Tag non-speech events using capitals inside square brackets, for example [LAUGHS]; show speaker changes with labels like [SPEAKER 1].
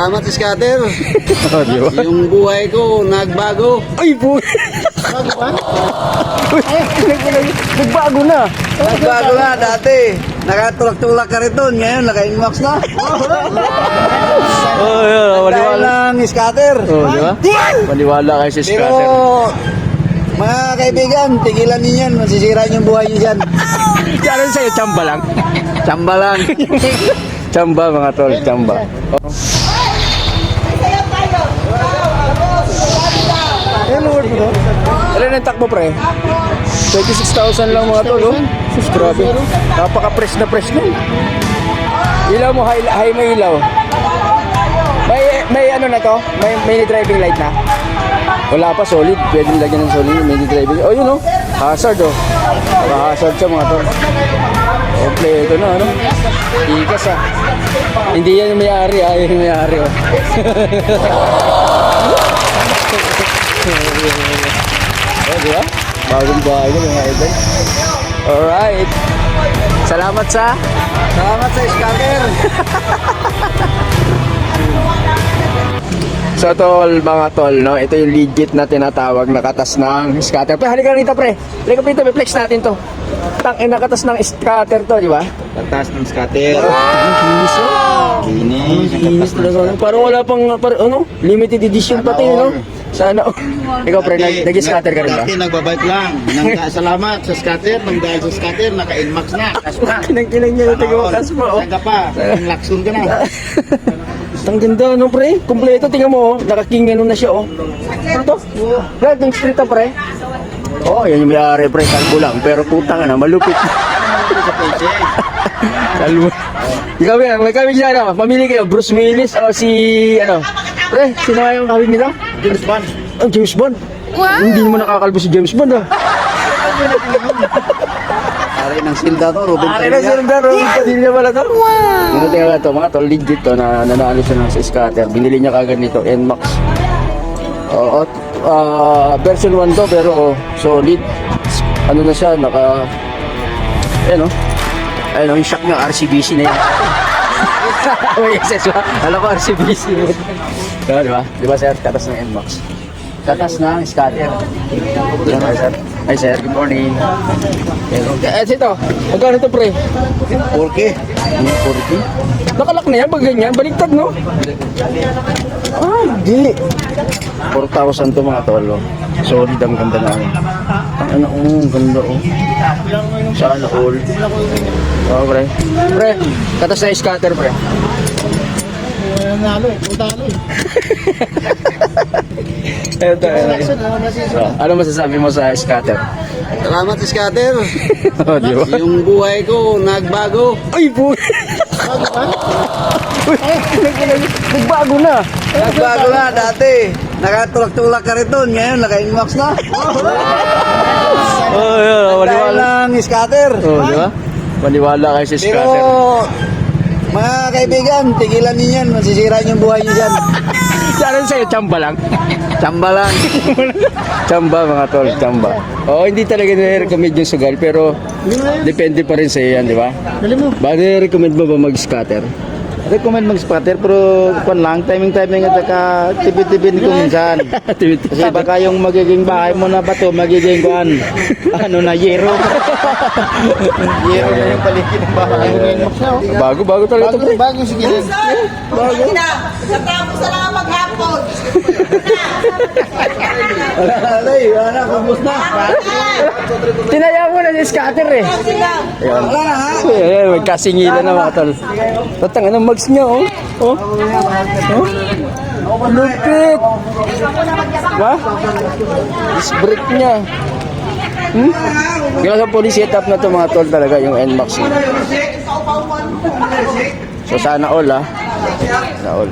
[SPEAKER 1] Salamat, scatter. [LAUGHS]
[SPEAKER 2] Oh, di ba?
[SPEAKER 1] Yung buhay ko, nagbago.
[SPEAKER 2] Ay, po. Ay, nagbago na.
[SPEAKER 1] Nagbago na dati. Nakatulak-tulak ka rin doon. Ngayon, naka-inbox na. [LAUGHS]
[SPEAKER 2] Oh, yeah, maniwala.
[SPEAKER 1] lang scatter.
[SPEAKER 2] Oh, di ba? Maniwala kayo
[SPEAKER 1] Pero,
[SPEAKER 2] scatter.
[SPEAKER 1] mga kaibigan, tigilan niyo yan. Masisira yung buhay niyo dyan. [LAUGHS]
[SPEAKER 2] Ano sa'yo, chamba lang?
[SPEAKER 1] Chamba lang.
[SPEAKER 2] Chamba, mga tol, chamba. Oh. Ilan ang takbo, pre? 26,000 lang mga tol, oh. Grabe. Napaka-fresh na fresh nun. Ilaw mo, high, high may ilaw. May, may ano na to? May mini driving light na? Wala pa, solid. Pwede lagyan ng solid mini driving. Oh, yun, oh. Hazard, oh. Naka-hazard siya, mga tol. Kompleto na, ano? Ikas, ah. Hindi yan may-ari, ah. Yung may-ari, oh. [LAUGHS] oh, di ba? Bagong bago, mga idol. Alright. Salamat sa...
[SPEAKER 1] Salamat sa scatter. [LAUGHS]
[SPEAKER 2] So tol, mga tol, no? Ito yung legit na tinatawag na katas ng scatter. Pre, halika rito, pre. Halika rito, may flex natin to. Tang ina katas ng scatter to, di ba?
[SPEAKER 1] Tatas ng scatter.
[SPEAKER 2] Kinis, oh.
[SPEAKER 1] Kinis.
[SPEAKER 2] Kinis talaga. Parang wala pang, par, ano, limited edition pati, no? Sana, oh. Ikaw, pre, nag, nag-scatter ka rin ba?
[SPEAKER 1] Dati nagbabike lang. Nang salamat sa scatter. Nang dahil sa scatter, naka-inmax na. Kaspa.
[SPEAKER 2] Kinang-kinang niya yung taga-wakas mo, oh.
[SPEAKER 1] Ka pa? Ang lakson ka na. [LAUGHS]
[SPEAKER 2] Ang ganda, no, pre? Kompleto, tingnan mo, oh. Naka-king ano na siya, oh. Ano to? Brad, yung street pre. Oh, yan yung may-ari, pre. Kalbo lang. Pero putang na, malupit. [LAUGHS]
[SPEAKER 1] Sa peche.
[SPEAKER 2] Kalbo. Ikaw yan, may kami siya, ano? Pamili kayo, Bruce Willis o si, ano? Pre, sino nga yung kawin nila?
[SPEAKER 1] James Bond.
[SPEAKER 2] Oh, James Bond. Hindi naman nakakalbo si James Bond, ah.
[SPEAKER 1] Ari ng silda to, Ruben
[SPEAKER 2] Ay, na sila na, Robin Padilla pala to. Wow! Ano tingnan to, mga tol, legit to, na nanalo siya ng sa scatter. Binili niya kagad nito, NMAX. Oo, uh, version 1 to, pero oh, solid. Ano na siya, naka... Ayan, oh. Ayun, yung shock niya, RCBC na yan. May SS ba? Alam ko RCBC. Diba, di ba? Di ba, sir? Katas ng NMAX. Katas ng scatter. Diba, sir? Hi, sir. Good morning. Eh, ito. Magkano ito, pre?
[SPEAKER 1] 4K.
[SPEAKER 2] 40? Nakalak na yan pag ganyan. Baliktad, no? Ah, hindi. 4,000 to mga tolo. Solid ang ganda na. Ang ano, oh, ang ganda, oh. Sana all. Oh, pre. Pre, katas na yung scatter, pre.
[SPEAKER 1] Nalo eh, talo eh. [LAUGHS]
[SPEAKER 2] Ito, ito. So, ano masasabi mo sa scatter?
[SPEAKER 1] Salamat scatter. [LAUGHS]
[SPEAKER 2] oh, di ba?
[SPEAKER 1] Yung buhay ko, nagbago.
[SPEAKER 2] Ay! Uy, nagbago na.
[SPEAKER 1] Nagbago na dati. Nakatulak-tulak ka rin doon. Ngayon, naka-inbox na.
[SPEAKER 2] Oh, yeah,
[SPEAKER 1] Dahil lang scatter.
[SPEAKER 2] Oh, di ba? Maniwala kayo sa
[SPEAKER 1] Pero,
[SPEAKER 2] scatter.
[SPEAKER 1] Mga kaibigan, tigilan niyo yan. Masisira yung buhay niyo dyan. [LAUGHS]
[SPEAKER 2] Ano sa'yo, chamba lang?
[SPEAKER 1] Chamba lang. [LAUGHS]
[SPEAKER 2] Chamba mga tol, chamba. Oo, hindi talaga nire-recommend yung sugal, pero depende pa rin sa iyo yan, di ba?
[SPEAKER 1] Dali mo.
[SPEAKER 2] Ba, nire-recommend mo ba mag-scatter?
[SPEAKER 1] Recommend mag-scatter pero kung lang, timing-timing at saka tipid-tipid ko minsan. [LAUGHS] Kasi baka yung magiging bahay mo na bato, magiging kuan, ano na, yero. [LAUGHS] yero na yung paligid ng bahay mo ngayon.
[SPEAKER 2] bago, bago talaga ito. pre.
[SPEAKER 1] bago sige.
[SPEAKER 3] Bago. Natapos na lang maghapon.
[SPEAKER 1] Alay, wala, kubos na.
[SPEAKER 2] Tinaya mo na yung scatter eh. Ayan.
[SPEAKER 1] Wala na ha.
[SPEAKER 2] Ayan, may kasingilan na mga tol. Tatang, anong mags niya, oh? Oh? Oh? Lupit! Ba? Disc brake niya. Hmm? Kaya sa police setup na to mga tol talaga yung NMAX. So sana all ah. Sana all.